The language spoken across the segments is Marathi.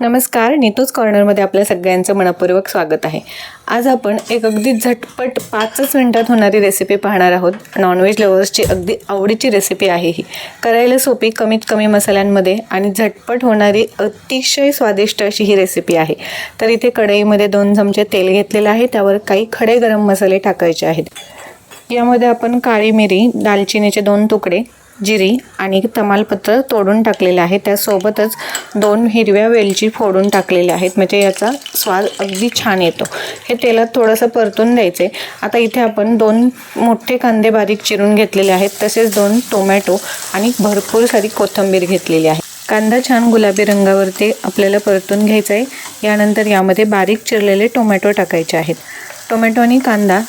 नमस्कार नीतूच कॉर्नरमध्ये आपल्या सगळ्यांचं मनपूर्वक स्वागत आहे. आज आपण एक अगदी झटपट पाचच मिनटात होणारी रेसिपी पाहणार आहोत. नॉनव्हेज लवर्सची अगदी आवडीची रेसिपी आहे ही. करायला सोपी कमीत कमी मसाल्यांमध्ये आणि झटपट होणारी अतिशय स्वादिष्ट अशी ही रेसिपी आहे. तर इथे कढईमध्ये दोन चमचे तेल घेतलेलं आहे. त्यावर काही खडे गरम मसाले टाकायचे आहेत. यामध्ये आपण काळी मिरी दालचिनीचे दोन तुकडे जिरी आणि तमालपत्र तोडून टाकलेलं आहे. त्यासोबतच दोन हिरव्या वेलची फोडून टाकलेल्या आहेत. म्हणजे याचा स्वाद अगदी छान येतो. हे तेलात थोडंसं परतून द्यायचे. आता इथे आपण दोन मोठे कांदे बारीक चिरून घेतलेले आहेत. तसेच दोन टोमॅटो आणि भरपूर सारी कोथिंबीर घेतलेली आहे. कांदा छान गुलाबी रंगावरती आपल्याला परतून घ्यायचा आहे. यानंतर यामध्ये बारीक चिरलेले टोमॅटो टाकायचे आहेत. टोमॅटो आणि कांदा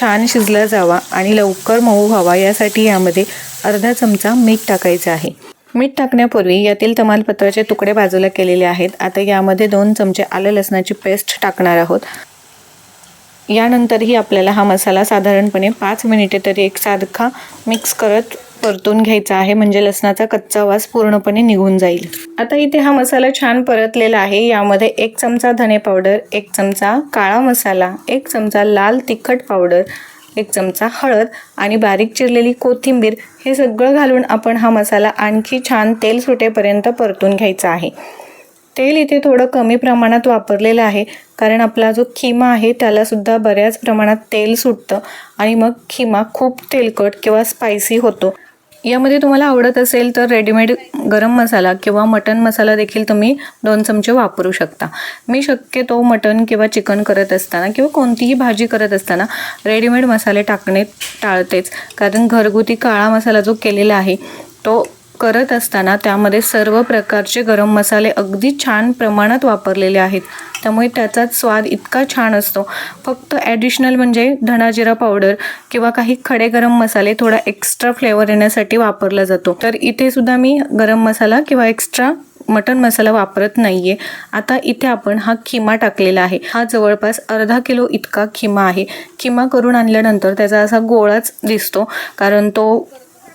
छान शिजला जावा आणि लवकर मऊ व्हावा. यासाठी यामध्ये अर्धा चमचा मीठ टाकायचं आहे. मीठ टाकण्यापूर्वी यातील तमालपत्राचे तुकडे बाजूला केलेले आहेत. आता यामध्ये दोन चमचे आलं लसणाची पेस्ट टाकणार आहोत. यानंतरही आपल्याला हा मसाला साधारणपणे पाच मिनिटे तरी एक सारखा मिक्स करत परतून घ्यायचा आहे. म्हणजे लसणाचा कच्चा वास पूर्णपणे निघून जाईल. आता इथे हा मसाला छान परतलेला आहे. यामध्ये एक चमचा धने पावडर एक चमचा काळा मसाला एक चमचा लाल तिखट पावडर एक चमचा हळद आणि बारीक चिरलेली कोथिंबीर हे सगळं घालून आपण हा मसाला आणखी छान तेल सुटेपर्यंत परतून घ्यायचा आहे. तेल इथे थोडं कमी प्रमाणात वापरलेलं आहे कारण आपला जो खिमा आहे त्यालासुद्धा बऱ्याच प्रमाणात तेल सुटतं आणि मग खिमा खूप तेलकट किंवा स्पायसी होतो. यामध्ये तुम्हाला आवडत असेल तर रेडीमेड गरम मसाला किंवा मटन मसाला देखील तुम्ही दोन चमचे वापरू शकता. मी शक्यतो मटन किंवा चिकन करत असताना किंवा कोणतीही भाजी करत असताना रेडीमेड मसाले टाकणे टाळतेच. कारण घरगुती काळा मसाला जो केलेला आहे तो करत असताना त्यामध्ये सर्व प्रकारचे गरम मसाले अगदी छान प्रमाणात वापरलेले आहेत. त्यामुळे त्याचा स्वाद इतका छान असतो. फक्त ॲडिशनल म्हणजे धणाजिरा पावडर किंवा काही खडे गरम मसाले थोडा एक्स्ट्रा फ्लेवर येण्यासाठी वापरला जातो. तर इथे सुद्धा मी गरम मसाला किंवा एक्स्ट्रा मटन मसाला वापरत नाही आहे आता इथे आपण हा खिमा टाकलेला आहे. हा जवळपास अर्धा किलो इतका खिमा आहे. खिमा करून आणल्यानंतर त्याचा असा गोळाच दिसतो. कारण तो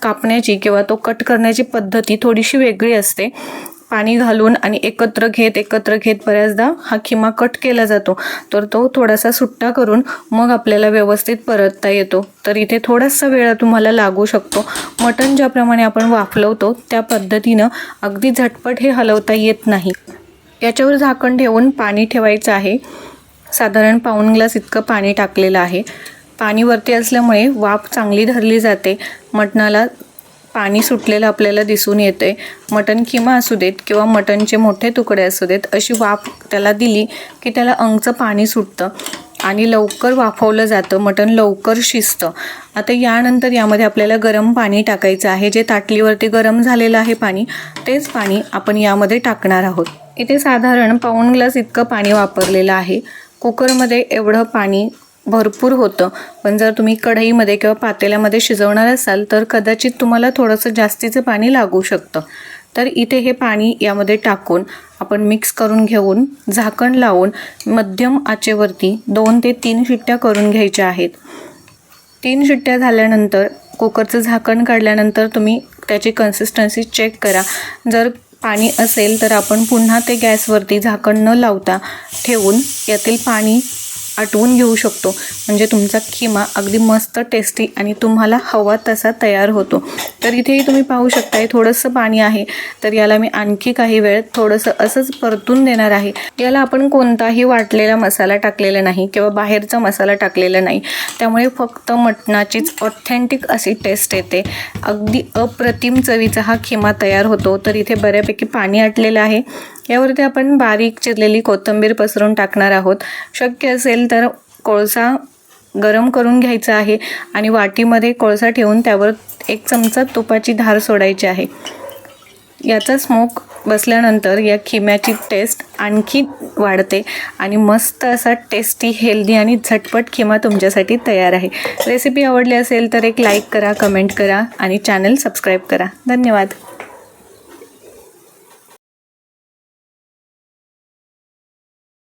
कापण्याची किंवा तो कट करण्याची पद्धती थोडीशी वेगळी असते. पाणी घालून आणि एकत्र घेत एकत्र घेत बऱ्याचदा हा खिमा कट केला जातो. तर तो थोडासा सुट्टा करून मग आपल्याला व्यवस्थित परतता येतो. तर इथे थोडासा वेळ तुम्हाला लागू शकतो. मटण ज्याप्रमाणे आपण वाफलवतो त्या पद्धतीनं अगदी झटपट हे हलवता येत नाही. याच्यावर झाकण ठेवून पाणी ठेवायचं आहे. साधारण पाऊण ग्लास इतकं पाणी टाकलेलं आहे. पाणी वरती असल्यामुळे वाफ चांगली धरली जाते. मटणाला पाणी सुटलेलं आपल्याला दिसून येते. मटण किमा असू देत किंवा मटणचे मोठे तुकडे असू देत अशी वाफ त्याला दिली की त्याला अंगचं पाणी सुटतं आणि लवकर वाफवलं जातं. मटण लवकर शिजतं. आता यानंतर यामध्ये आपल्याला गरम पाणी टाकायचं आहे. जे ताटलीवरती गरम झालेलं आहे पाणी तेच पाणी आपण यामध्ये टाकणार आहोत. इथे साधारण पाऊण ग्लास इतकं पाणी वापरलेलं आहे. कुकरमध्ये एवढं पाणी भरपूर होतं. पण जर तुम्ही कढईमध्ये किंवा पातेल्यामध्ये शिजवणार असाल तर कदाचित तुम्हाला थोडंसं जास्तीचं पाणी लागू शकतं. तर इथे हे पाणी यामध्ये टाकून आपण मिक्स करून घेऊन झाकण लावून मध्यम आचेवरती दोन ते तीन शिट्ट्या करून घ्यायच्या आहेत. तीन शिट्ट्या झाल्यानंतर कुकरचं झाकण काढल्यानंतर तुम्ही त्याची कन्सिस्टन्सी चेक करा. जर पाणी असेल तर आपण पुन्हा ते गॅसवरती झाकण न लावता ठेवून यातील पाणी आटवून घेऊ शकतो. म्हणजे तुमचा खिमा अगदी मस्त टेस्टी आणि तुम्हाला हवा तसा तयार होतो. तर इथेही तुम्ही पाहू शकताय थोडंसं पाणी आहे. तर याला मी आणखी काही वेळ थोडंसं असंच परतून देणार आहे. याला आपण कोणताही वाटलेला मसाला टाकलेला नाही किंवा बाहेरचा मसाला टाकलेला नाही. त्यामुळे फक्त मटणाचीच ऑथेंटिक अशी टेस्ट येते. अगदी अप्रतिम चवीचा हा खिमा तयार होतो. तर इथे बऱ्यापैकी पाणी आटलेलं आहे. यावरती आपण बारीक चिरलेली कोथिंबीर पसरून टाकणार आहोत. शक्य असेल तर कोळसा गरम करून घ्यायचा आहे आणि वाटीमध्ये कोळसा ठेवून त्यावर एक चमचा तुपाची धार सोडायची आहे. याचा स्मोक बसल्यानंतर या खिम्याची टेस्ट आणखी वाढते आणि मस्त असा टेस्टी हेल्दी आणि झटपट खिमा तुमच्यासाठी तयार आहे. रेसिपी आवडली असेल तर एक लाईक करा कमेंट करा आणि चॅनल सबस्क्राईब करा. धन्यवाद.